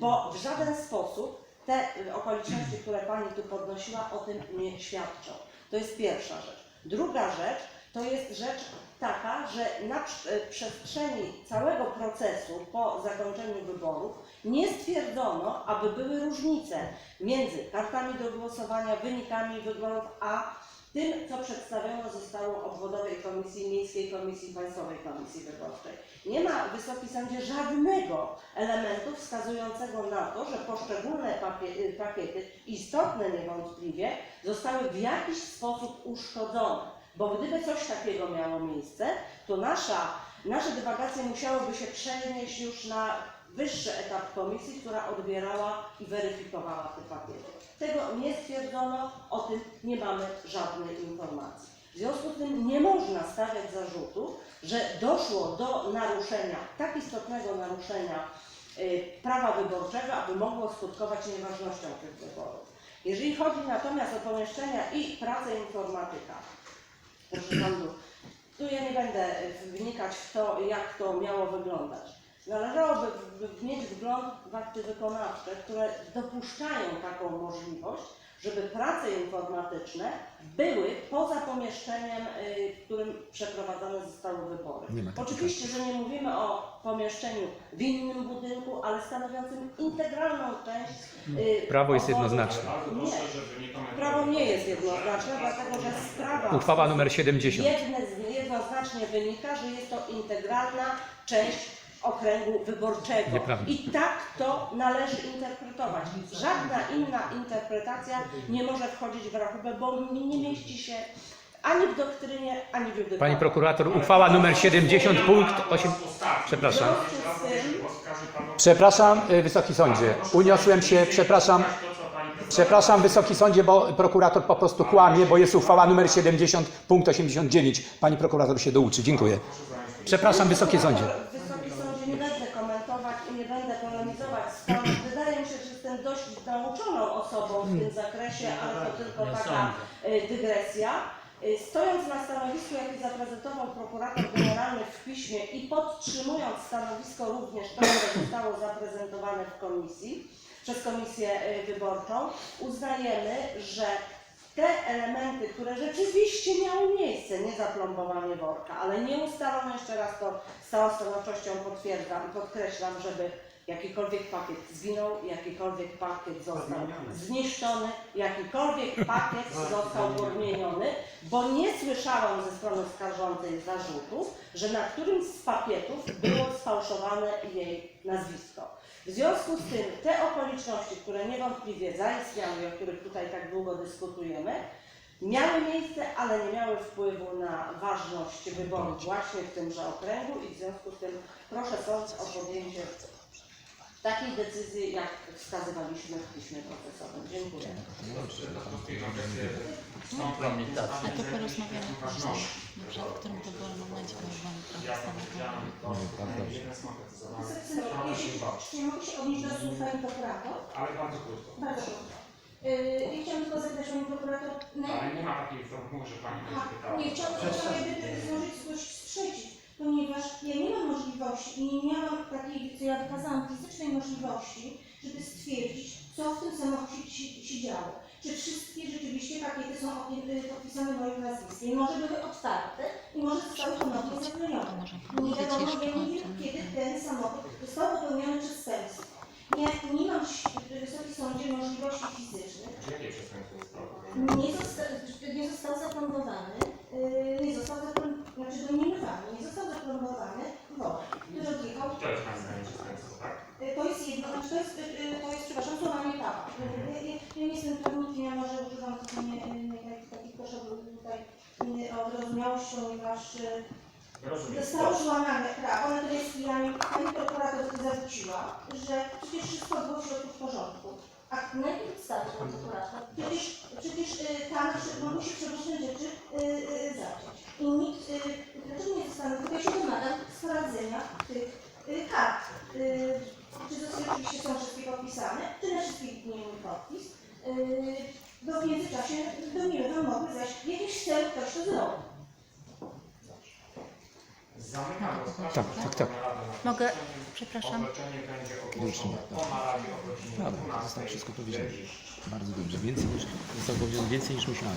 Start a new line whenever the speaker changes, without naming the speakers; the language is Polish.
bo w żaden sposób te okoliczności, które Pani tu podnosiła, o tym nie świadczą. To jest pierwsza rzecz. Druga rzecz to jest rzecz taka, że na y, przestrzeni całego procesu po zakończeniu wyborów nie stwierdzono, aby były różnice między kartami do głosowania, wynikami wyborów, a tym, co przedstawione zostało obwodowej komisji, miejskiej komisji, państwowej komisji wyborczej. Nie ma, Wysoki Sądzie, żadnego elementu wskazującego na to, że poszczególne y, pakiety, istotne niewątpliwie, zostały w jakiś sposób uszkodzone. Bo gdyby coś takiego miało miejsce, to nasza, nasze dywagacje musiałyby się przenieść już na wyższy etap komisji, która odbierała i weryfikowała te pakiety. Tego nie stwierdzono, o tym nie mamy żadnej informacji. W związku z tym nie można stawiać zarzutu, że doszło do naruszenia, tak istotnego naruszenia y, prawa wyborczego, aby mogło skutkować nieważnością tych wyborów. Jeżeli chodzi natomiast o pomieszczenia i pracę informatyka, proszę sądu, tu ja nie będę wnikać w to, jak to miało wyglądać. Należałoby mieć wgląd w akty wykonawcze, które dopuszczają taką możliwość, żeby prace informatyczne były poza pomieszczeniem, y, w którym przeprowadzane zostały wybory. Oczywiście, że nie mówimy o pomieszczeniu w innym budynku, ale stanowiącym integralną część. y,
Prawo jest jednoznaczne.
Nie. Prawo nie jest jednoznaczne, dlatego że sprawa.
Uchwała numer 70.
Jedne, jednoznacznie wynika, że jest to integralna część okręgu wyborczego.
Nieprawda.
I tak to należy interpretować. Żadna inna interpretacja nie może wchodzić w rachubę, bo nie mieści się ani w doktrynie, ani w judykaturze.
Pani prokurator, uchwała numer 70, punkt 8. Przepraszam. Przepraszam, y, Wysoki Sądzie. Uniosłem się, przepraszam. Przepraszam, Wysoki Sądzie, bo prokurator po prostu kłamie, bo jest uchwała numer 70, punkt 89. Pani prokurator się douczy. Dziękuję. Przepraszam. Wysoki Sądzie
nie będę komentować i nie będę polemizować z Panem. Wydaje mi się, że jestem dość nauczoną osobą w tym zakresie, ale to tylko taka y, dygresja. Y, Stojąc na stanowisku, jakie zaprezentował prokurator generalny w piśmie i podtrzymując stanowisko również to, które zostało zaprezentowane w komisji, przez komisję y, wyborczą, uznajemy, że te elementy, które rzeczywiście miały miejsce, nie zaplombowanie worka, ale nie ustalono, jeszcze raz to z całą stanowczością potwierdzam i podkreślam, żeby jakikolwiek pakiet zginął, jakikolwiek pakiet został zniszczony, jakikolwiek pakiet został podmieniony, bo nie słyszałam ze strony skarżącej zarzutów, że na którymś z pakietów było sfałszowane jej nazwisko. W związku z tym te okoliczności, które niewątpliwie zaistniały o których tutaj tak długo dyskutujemy, miały miejsce, ale nie miały wpływu na ważność wyborów właśnie w tymże okręgu i w związku z tym proszę sąd o podjęcie takiej decyzji, jak wskazywaliśmy w piśmie procesowym. Dziękuję.
A to porozmawiamy później, dobrze, w którym to było momencie, bo już mamy trochę
Ja powiedziałem, jeden skontetyzowany.
Jeśli mogę się odnieść do słów Pani Prokurator?
Ale bardzo krótko.
Bardzo proszę. Yy, I chciałam tylko zapytać Pani Prokurator.
Ale nie ma takiej formuły, że pani będzie pytała.
nie, chciałam, chciałam jakby złożyć coś sprzeciw, ponieważ ja nie mam możliwości i nie miałam takiej, co ja wykazałam, fizycznej żeby stwierdzić, co w tym samochodzie się, się działo. Czy wszystkie rzeczywiście pakiety są opie- podpisane moim nazwiskiem? Może były otwarte i może zostały ponownie zaklejone. Nie wiadomo, kiedy ten samochód został popełniony przestępstwo. Nie, nie mam, w Wysokim Sądzie, możliwości fizycznych.
Jakie przestępstwo zostało
Nie, zosta, nie został zaplombowany, yy, nie został zaplombowany, znaczy domniemywany, nie został zaplombowany worek, który odjechał.
To jest pani zdaniem przestępstwo, tak?
Yy, To jest jedno, znaczy to jest, yy, to jest przepraszam, złamanie prawa. Yy, Ja, nie jestem prawnikiem, ja może używam tutaj nie, nie, nie, takich proszę tutaj yy, o wyrozumiałość, ponieważ
Rozumiem.
Zostało złamane prawo, natomiast ja pani prokurator zarzuciła, że przecież wszystko było w środku w porządku. A na jakiej podstawie pan prokurator? Przecież, przecież y, tam przy- mogły się przeróżne rzeczy y, y, zacząć. I nikt, y, dlaczego nie zostaną, tylko ja się domagam sprawdzenia tych y, kart. Y, czy zostały oczywiście są wszystkie podpisane, czy na wszystkich nie mój podpis. Bo w międzyczasie domniemywam mogły zaś w jakiś cel ktoś to zrobił.
Zamykam
Tak, tak, tak.
Mogę, przepraszam.
Otoczenie będzie ogłoszone po naradzie o godzinie
Dobra,
12.
zostało wszystko powiedziane. Bardzo dobrze, więcej niż, zostało powiedziane więcej niż myślałem.